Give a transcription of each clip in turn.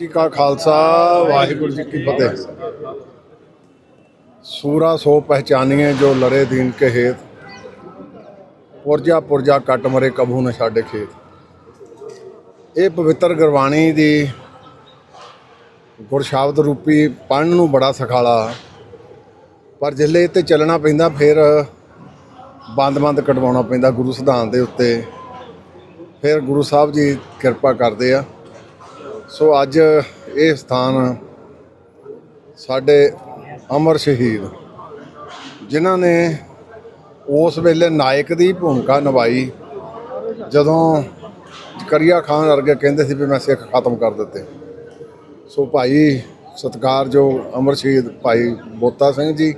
ਜੀ ਕਾ ਖਾਲਸਾ, ਵਾਹਿਗੁਰੂ ਜੀ ਕੀ ਫਤਿਹ। ਸੂਰਾ ਸੋ ਪਹਿਚਾਨੀਏ ਜੋ ਲੜੇ ਦੀਨ ਕੇ ਹੇਤ। ਪੁਰਜਾ ਪੁਰਜਾ ਕੱਟ ਮਰੇ ਕਬੂ ਨ ਛਾੜੇ ਖੇਤ। ਇਹ ਪਵਿੱਤਰ ਗੁਰਬਾਣੀ ਦੀ ਗੁਰਸ਼ਬਦ ਰੂਪੀ ਪੜ੍ਹਨ ਨੂੰ ਬੜਾ ਸਖਾਲਾ। ਪਰ ਜਿੱਲੇ ਤੇ ਚੱਲਣਾ ਪੈਂਦਾ, ਫਿਰ ਬੰਦ-ਬੰਦ ਕਟਵਾਉਣਾ ਪੈਂਦਾ ਗੁਰੂ ਸਿਧਾਂਤ ਦੇ ਉੱਤੇ। ਫਿਰ ਗੁਰੂ ਸਾਹਿਬ ਜੀ ਕਿਰਪਾ ਕਰਦੇ ਆ। ਸੋ ਅੱਜ ਇਹ ਸਥਾਨ ਸਾਡੇ ਅਮਰ ਸ਼ਹੀਦ, ਜਿਨ੍ਹਾਂ ਨੇ ਉਸ ਵੇਲੇ ਨਾਇਕ ਦੀ ਭੂਮਿਕਾ ਨਿਭਾਈ, ਜਦੋਂ ਕਰੀਆ ਖਾਨ ਵਰਗੇ ਕਹਿੰਦੇ ਸੀ ਵੀ ਮੈਂ ਸਿੱਖ ਖਤਮ ਕਰ ਦਿੱਤੇ। ਸੋ ਭਾਈ ਸਤਿਕਾਰਯੋਗ ਅਮਰ ਸ਼ਹੀਦ ਭਾਈ ਬੋਤਾ ਸਿੰਘ ਜੀ,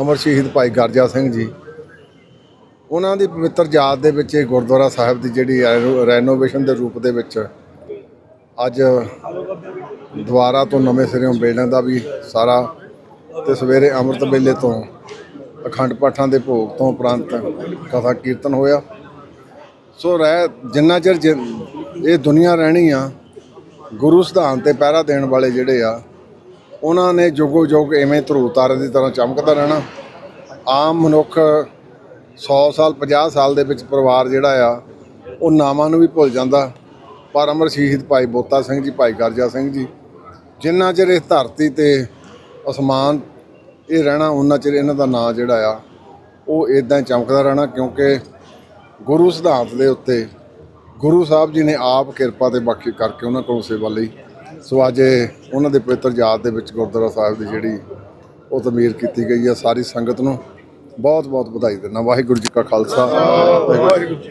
ਅਮਰ ਸ਼ਹੀਦ ਭਾਈ ਗਰਜਾ ਸਿੰਘ ਜੀ, ਉਹਨਾਂ ਦੀ ਪਵਿੱਤਰ ਯਾਦ ਦੇ ਵਿੱਚ ਇਹ ਗੁਰਦੁਆਰਾ ਸਾਹਿਬ ਦੀ ਜਿਹੜੀ ਰੈਨੋ- ਰੈਨੋਵੇਸ਼ਨ ਦੇ ਰੂਪ ਦੇ ਵਿੱਚ ਅੱਜ ਦੁਆਰਾ ਤੋਂ ਨਵੇਂ ਸਿਰਿਓਂ ਬਿਲਡਿੰਗ ਦਾ ਵੀ ਸਾਰਾ ਤੇ ਸਵੇਰੇ ਅੰਮ੍ਰਿਤ ਵੇਲੇ ਤੋਂ ਅਖੰਡ ਪਾਠਾਂ ਦੇ ਭੋਗ ਤੋਂ ਉਪਰੰਤ ਕਥਾ ਕੀਰਤਨ ਹੋਇਆ। ਸੋ ਰਹਿ, ਜਿੰਨਾ ਚਿਰ ਜਿ- ਇਹ ਦੁਨੀਆ ਰਹਿਣੀ ਆ, ਗੁਰੂ ਸਿਧਾਂਤ ਤੇ ਪਹਿਰਾ ਦੇਣ ਵਾਲੇ ਜਿਹੜੇ ਆ, ਉਹਨਾਂ ਨੇ ਜੁਗੋ ਜੁਗ ਐਵੇਂ ਧਰੂ ਤਾਰੇ ਦੀ ਤਰ੍ਹਾਂ ਚਮਕਦਾ ਰਹਿਣਾ। ਆਮ ਮਨੁੱਖ 100 ਸਾਲ 50 ਸਾਲ ਦੇ ਵਿੱਚ ਪਰਿਵਾਰ ਜਿਹੜਾ ਆ, ਉਹ ਨਾਮਾਂ ਨੂੰ ਵੀ ਭੁੱਲ ਜਾਂਦਾ। ਪਰ ਅਮਰ ਸ਼ਹੀਦ ਭਾਈ ਬੋਤਾ ਸਿੰਘ ਜੀ, ਭਾਈ ਗਰਜਾ ਸਿੰਘ ਜੀ, ਜਿੰਨਾ ਚਿਰ ਇਸ ਧਰਤੀ ਤੇ ਅਸਮਾਨ ਇਹ ਰਹਿਣਾ ਉਹਨਾਂ ਚਿਰ ਇਹਨਾਂ ਦਾ ਨਾਂ ਜਿਹੜਾ ਆ, ਉਹ ਇਦਾਂ ਹੀ ਚਮਕਦਾ ਰਹਿਣਾ ਕਿਉਂਕਿ ਗੁਰੂ ਸਿਧਾਂਤ ਦੇ ਉੱਤੇ ਗੁਰੂ ਸਾਹਿਬ ਜੀ ਨੇ ਆਪ ਕਿਰਪਾ ਤੇ ਬਾਕੀ ਕਰਕੇ ਉਹਨਾਂ ਕੋਲ ਸੇਵਾ ਲਈ। ਸੋ ਅੱਜ ਉਹਨਾਂ ਦੇ ਪਵਿੱਤਰ ਯਾਦ ਦੇ ਵਿੱਚ ਗੁਰਦੁਆਰਾ ਸਾਹਿਬ ਦੀ ਜਿਹੜੀ ਉਹ ਤਮੀਰ ਕੀਤੀ ਗਈ ਆ ਸਾਰੀ ਸੰਗਤ ਨੂੰ ਬਹੁਤ ਬਹੁਤ ਵਧਾਈ ਦਿੰਦਾ। ਵਾਹਿਗੁਰੂ ਜੀ ਕਾ ਖਾਲਸਾ, ਵਾਹਿਗੁਰੂ ਜੀ